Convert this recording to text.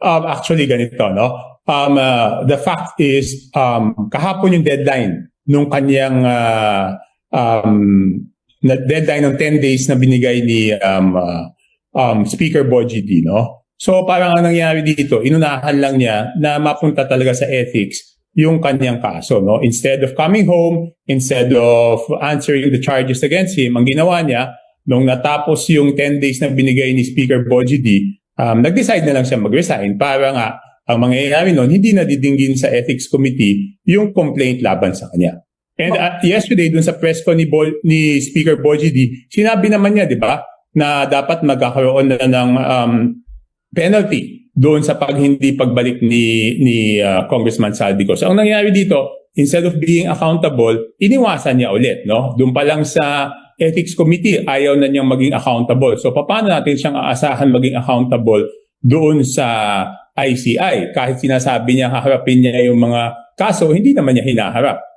Um, actually, ganito, no? Um, uh, the fact is, um, kahapon yung deadline nung kanyang uh, um, na deadline ng 10 days na binigay ni um, uh, um, Speaker Boji no? So parang ang nangyari dito, inunahan lang niya na mapunta talaga sa ethics yung kanyang kaso, no? Instead of coming home, instead of answering the charges against him, ang ginawa niya, nung natapos yung 10 days na binigay ni Speaker Boji um, nag-decide na lang siya mag-resign para nga ang mangyayari noon, hindi na didinggin sa ethics committee yung complaint laban sa kanya. And uh, yesterday, dun sa press ko ni, Bo- ni Speaker Boji D, sinabi naman niya, di ba, na dapat magkakaroon na ng um, penalty doon sa pag hindi pagbalik ni ni uh, Congressman Saldico. So ang nangyari dito, instead of being accountable, iniwasan niya ulit, no? Doon pa lang sa Ethics Committee, ayaw na niyang maging accountable. So paano natin siyang aasahan maging accountable doon sa ICI? Kahit sinasabi niya haharapin niya yung mga kaso, hindi naman niya hinaharap.